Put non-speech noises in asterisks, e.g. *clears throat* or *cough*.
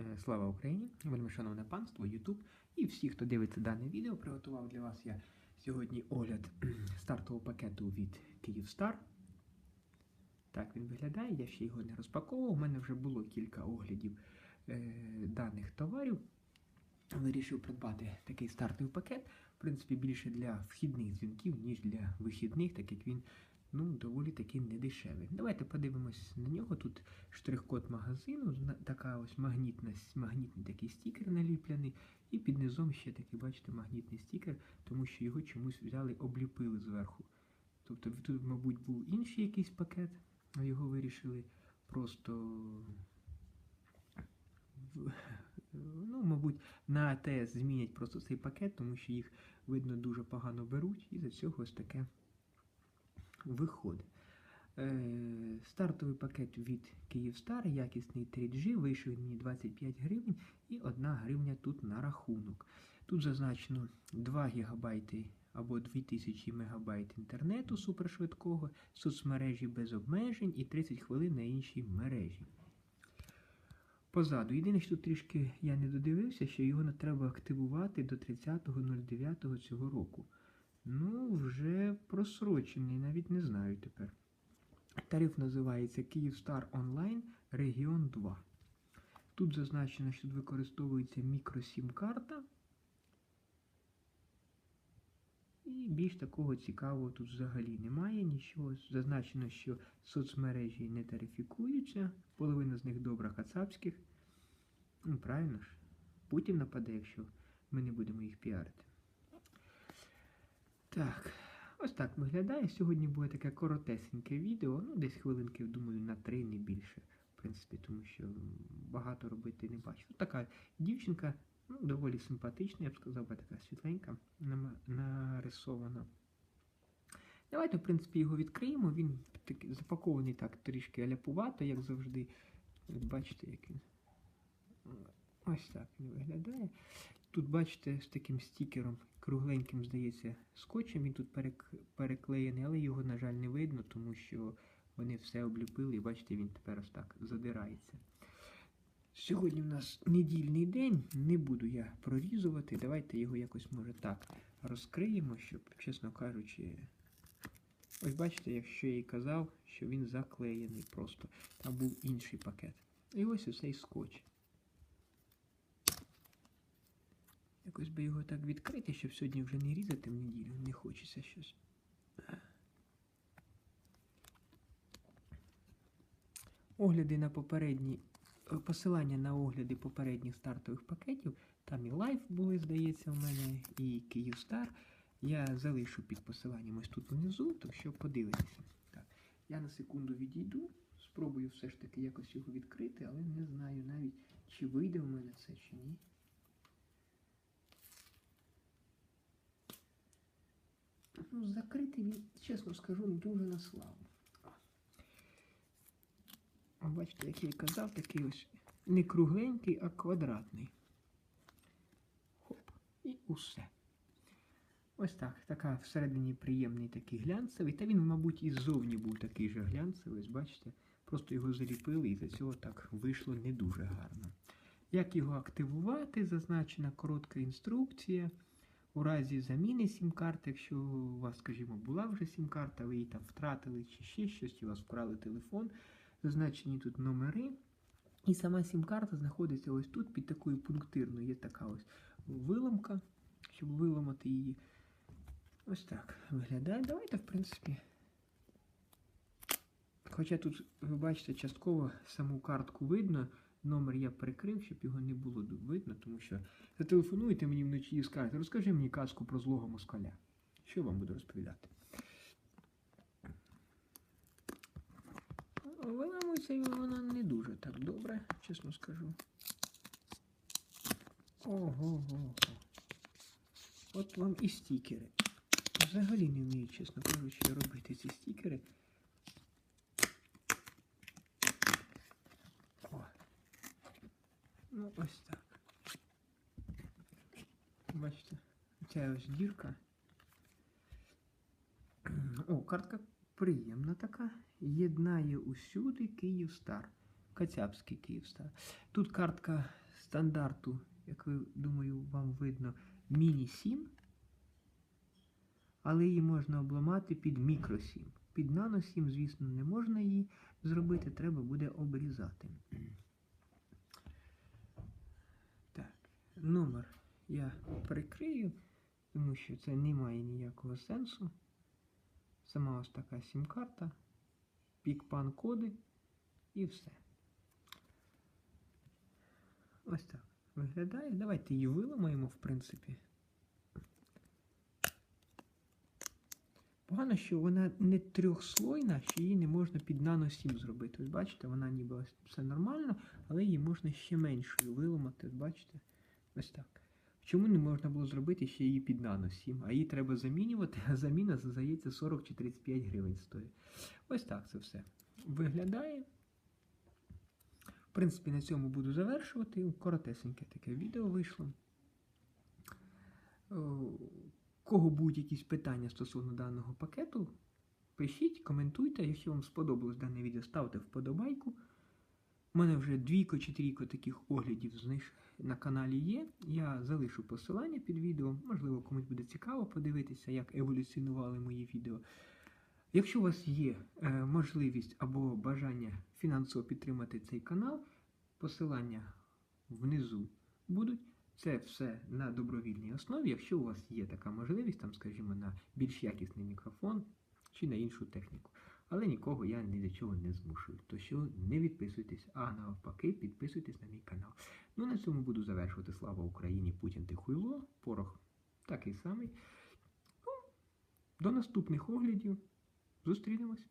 Е, Слава Україні! Вельми шановне панство, Ютуб і всі, хто дивиться дане відео, приготував для вас я сьогодні огляд *clears throat* стартового пакету від Kyivstar. Так він виглядає, я ще його не розпаковував. У мене вже було кілька оглядів е, даних товарів. Вирішив придбати такий стартовий пакет, в принципі, більше для вхідних дзвінків, ніж для вихідних, так як він ну, доволі таки недешевий. Давайте подивимось на нього. Тут штрих-код магазину, така ось магнітна, магнітний такий стікер наліплений, і під низом ще такий, бачите, магнітний стікер, тому що його чомусь взяли, обліпили зверху. Тобто тут, мабуть, був інший якийсь пакет, його вирішили просто. Ну, мабуть, на АТС змінять просто цей пакет, тому що їх, видно, дуже погано беруть, і за цього ось таке виходить. Е, стартовий пакет від Kyivstar, якісний 3G, вийшов мені 25 гривень і 1 гривня тут на рахунок. Тут зазначено 2 ГБ або 2000 МБ інтернету супершвидкого, соцмережі без обмежень і 30 хвилин на іншій мережі. Позаду. Єдине, що трішки я не додивився, що його треба активувати до 30.09 цього року. Ну, вже просрочений, навіть не знаю тепер. Тариф називається Kyivstar Online Регіон 2. Тут зазначено, що використовується мікросім-карта. І більш такого цікавого тут взагалі немає нічого. Зазначено, що соцмережі не тарифікуються, половина з них добра кацапських. Ну, правильно ж. Путін нападе, якщо ми не будемо їх піарити. Так, ось так виглядає. Сьогодні буде таке коротесеньке відео, ну десь хвилинки, думаю, на три, не більше. В принципі, тому що багато робити не бачу. Така дівчинка, ну, доволі симпатична, я б сказав, така світленька, нарисована. Давайте, в принципі, його відкриємо. Він такий запакований так трішки аляпувато, як завжди. От бачите, як він. Ось так він виглядає. Тут, бачите, з таким стікером, кругленьким, здається, скотчем. Він тут перек- переклеєний, але його, на жаль, не видно, тому що вони все обліпили, і бачите, він тепер ось так задирається. Сьогодні в нас недільний день, не буду я прорізувати. Давайте його якось, може, так розкриємо, щоб, чесно кажучи. Ось бачите, якщо я і казав, що він заклеєний просто. Там був інший пакет. І ось оцей скотч. Якось би його так відкрити, щоб сьогодні вже не різати в неділю. Не хочеться щось. Огляди на попередні. е, Посилання на огляди попередніх стартових пакетів. Там і лайф були, здається, в мене, і Kyivstar. Я залишу під посиланням ось тут внизу, так що подивитися. Так, я на секунду відійду, спробую все ж таки якось його відкрити, але не знаю навіть, чи вийде в мене це, чи ні. Ну, закритий він, чесно скажу, дуже на славу. Бачите, як я казав, такий ось не кругленький, а квадратний. Хоп, і усе. Ось так. Така всередині приємний такий глянцевий. Та він, мабуть, і ззовні був такий же глянцевий, ось бачите. Просто його заліпили і за цього так вийшло не дуже гарно. Як його активувати, зазначена коротка інструкція. У разі заміни сім-карти, якщо у вас, скажімо, була вже сім-карта, ви її там втратили чи ще щось, і у вас вкрали телефон, зазначені тут номери. І сама сім-карта знаходиться ось тут під такою пунктирною. Є така ось виламка, щоб виламати її. Ось так виглядає. Давайте, в принципі. Хоча тут, ви бачите, частково саму картку видно. Номер я прикрив, щоб його не було видно, тому що зателефонуєте мені вночі і скажете, розкажи мені казку про злого москаля. Що вам буду розповідати? Виламується і вона не дуже так добре, чесно скажу. Ого-го. От вам і стікери. Взагалі не вмію, чесно кажучи, робити ці стікери. О. Ну, ось так. Бачите, ця ось дірка. О, картка приємна така. Єднає усюди Київстар. Кацапський Київстар. Тут картка стандарту, як ви думаю, вам видно, міні 7, але її можна обламати під мікро 7. Під нано 7, звісно, не можна її зробити, треба буде обрізати. Так, номер я прикрию, тому що це не має ніякого сенсу. Сама ось така сім-карта, пік-пан коди і все. Ось так виглядає. Давайте її виламаємо, в принципі. Погано, що вона не трьохслойна, що її не можна під нано 7 зробити. Ось бачите, вона ніби все нормально, але її можна ще меншою виламати. Бачите? Ось так. Чому не можна було зробити ще її під нано 7? А її треба замінювати, а заміна, здається, 40 чи 35 гривень стоїть. Ось так це все виглядає. В принципі, на цьому буду завершувати. Коротесеньке таке відео вийшло. О, Кого будуть якісь питання стосовно даного пакету, пишіть, коментуйте. Якщо вам сподобалось дане відео, ставте вподобайку. У мене вже двійко чи трійко таких оглядів зниж на каналі є. Я залишу посилання під відео. Можливо, комусь буде цікаво подивитися, як еволюціонували мої відео. Якщо у вас є е, можливість або бажання фінансово підтримати цей канал, посилання внизу будуть. Це все на добровільній основі. Якщо у вас є така можливість, там, скажімо, на більш якісний мікрофон чи на іншу техніку. Але нікого я ні до чого не змушую. То що не відписуйтесь, а навпаки, підписуйтесь на мій канал. Ну на цьому буду завершувати. Слава Україні! Путін ти хуйло, порох такий самий. Ну, до наступних оглядів. Зустрінемось.